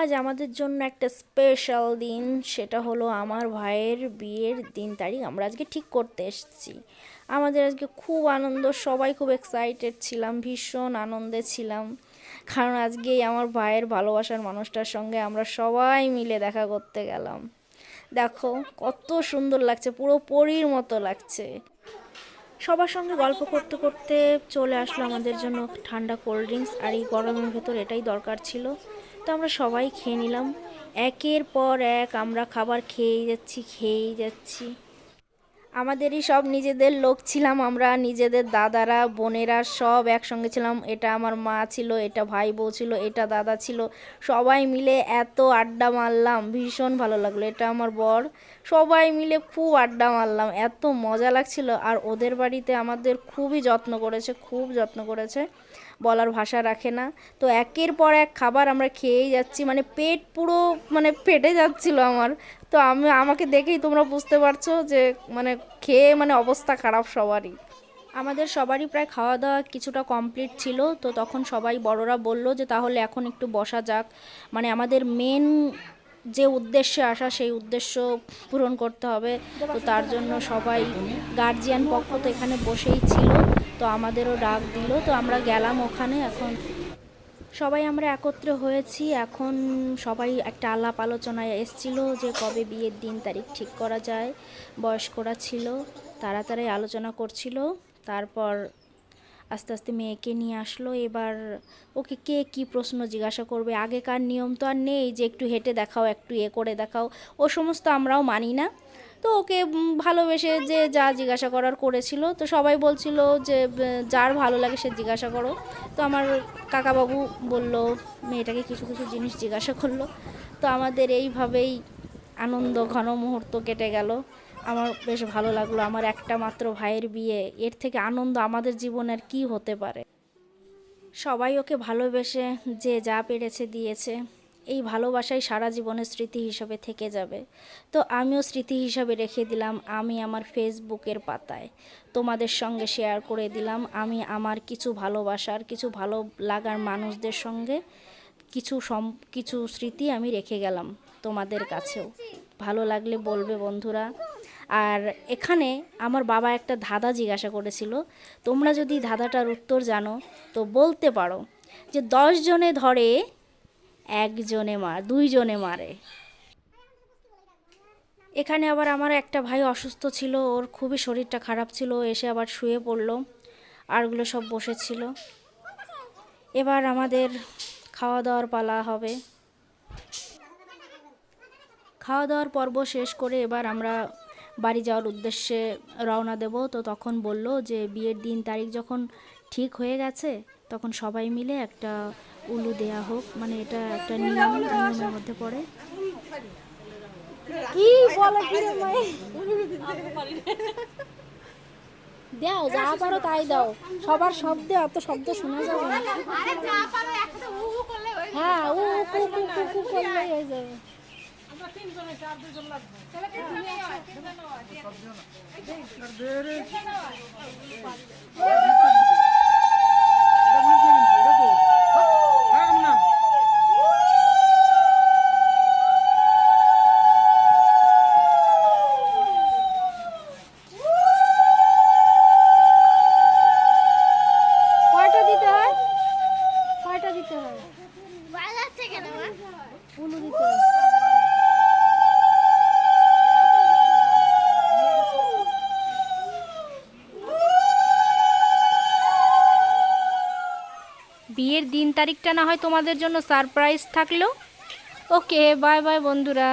আজ আমাদের জন্য একটা স্পেশাল দিন, সেটা হলো আমার ভাইয়ের বিয়ের দিন তারিখ। আমরা আজকে ঠিক করতে এসেছি। আমাদের আজকে খুব আনন্দ, সবাই খুব এক্সাইটেড ছিলাম, ভীষণ আনন্দে ছিলাম। কারণ আজকেই আমার ভাইয়ের ভালোবাসার মানুষটার সঙ্গে আমরা সবাই মিলে দেখা করতে গেলাম। দেখো, কত সুন্দর লাগছে, পুরো পরীর মতো লাগছে। সবার সঙ্গে গল্প করতে করতে চলে আসলো আমাদের জন্য ঠান্ডা কোল্ড ড্রিঙ্কস আর এই গরমের ভেতর এটাই দরকার ছিল। তো আমরা সবাই খেয়ে নিলাম। একের পর এক আমরা খাবার খেয়েই যাচ্ছি খেয়েই যাচ্ছি। আমাদেরই সব নিজেদের লোক ছিলাম আমরা, নিজেদের দাদারা, বোনেরা সব একসঙ্গে ছিলাম। এটা আমার মা ছিল, এটা ভাই বউ ছিল, এটা দাদা ছিল। সবাই মিলে এত আড্ডা মারলাম, ভীষণ ভালো লাগল। এটা আমার বর। সবাই মিলে খুব আড্ডা মারলাম, এত মজা লাগছিল। আর ওদের বাড়িতে আমাদের খুবই যত্ন করেছে, খুব যত্ন করেছে। বলার ভাষা রাখে না। তো একের পর এক খাবার আমরা খেয়েই যাচ্ছি মানে পেট পুরো মানে ফেটে যাচ্ছিল আমার। তো আমি, আমাকে দেখেই তোমরা বুঝতে পারছ যে মানে খেয়ে মানে অবস্থা খারাপ সবারই। আমাদের সবারই প্রায় খাওয়া দাওয়া কিছুটা কমপ্লিট ছিল, তো তখন সবাই বড়রা বলল যে তাহলে এখন একটু বসা যাক। মানে আমাদের মেন যে উদ্দেশ্যে আসা, সেই উদ্দেশ্য পূরণ করতে হবে। তো তার জন্য সবাই গার্জিয়ান পক্ষ তো এখানে বসেই ছিল, তো আমাদেরও ডাক দিল। তো আমরা গেলাম ওখানে, এখন সবাই আমরা একত্রে হয়েছি। এখন সবাই একটা আলাপ আলোচনায় এসছিল যে কবে বিয়ের দিন তারিখ ঠিক করা যায়। বয়স্করা ছিল তারা তারাই আলোচনা করছিল। তারপর আস্তে আস্তে মেয়েকে নিয়ে আসলো। এবার ওকে কে কি প্রশ্ন জিজ্ঞাসা করবে? আগেকার নিয়ম তো আর নেই যে একটু হেঁটে দেখাও, একটু এ করে দেখাও। ও সমস্ত আমরাও মানি না। তো ওকে ভালোবেসে যে যা জিজ্ঞাসা করার করেছিল, তো সবাই বলছিল যে যার ভালো লাগে সে জিজ্ঞাসা করো। তো আমার কাকাবাবু বলল, মেয়েটাকে কিছু কিছু জিনিস জিজ্ঞাসা করল। তো আমাদের এইভাবেই আনন্দ ঘন মুহূর্ত কেটে গেল। আমার বেশ ভালো লাগল, আমার একটা মাত্র ভাইয়ের বিয়ে, এর থেকে আনন্দ আমাদের জীবনের কী হতে পারে? সবাই ওকে ভালোবেসে যে যা পেরেছে দিয়েছে। এই ভালোবাসাই সারা জীবনের স্মৃতি হিসাবে থেকে যাবে। তো আমিও স্মৃতি হিসাবে রেখে দিলাম, আমি আমার ফেসবুকের পাতায়। তোমাদের সঙ্গে শেয়ার করে দিলাম, আমি আমার কিছু ভালোবাসার, কিছু ভালো লাগার মানুষদের সঙ্গে কিছু সম, কিছু স্মৃতি আমি রেখে গেলাম তোমাদের কাছেও। ভালো লাগলে বলবে বন্ধুরা। আর এখানে আমার বাবা একটা ধাঁধা জিজ্ঞাসা করেছিল, তোমরা যদি ধাঁধাটার উত্তর জানো তো বলতে পারো যে দশ জনে ধরে একজনে মার দুইজনে মারে। এখানে আবার আমার একটা ভাই অসুস্থ ছিল, ওর খুবই শরীরটা খারাপ ছিল, এসে আবার শুয়ে পড়ল, আরগুলো সব বসেছিল। এবার আমাদের খাওয়া দাওয়ার পালা হবে। খাওয়া দাওয়ার পর্ব শেষ করে এবার আমরা বাড়ি যাওয়ার উদ্দেশ্যে রওনা দেব। তো তখন বলল যে, বিয়ের দিন তারিখ যখন ঠিক হয়ে গেছে, তখন সবাই মিলে একটা উলু দেয়া হোক মানে এটা একটা নিয়ম নিয়মের মধ্যে পড়ে। কি বলে কি রে মাই? দাও যা পারো তাই দাও। সবার শব্দে অত শব্দ শোনা যাবে না। আরে যা পারো একটা উ উ করলে হয়ে হ্যাঁ ও কু কু কু কু করলেই হয়ে যাবে। কয়টা দিতে হয় কয়টা দিতে হয়। বাজাচ্ছে কেন উলু দিতে হয়। বিয়ের দিন তারিখটা না হয় তোমাদের জন্য সারপ্রাইজ থাকল? ওকে বাই বাই বন্ধুরা।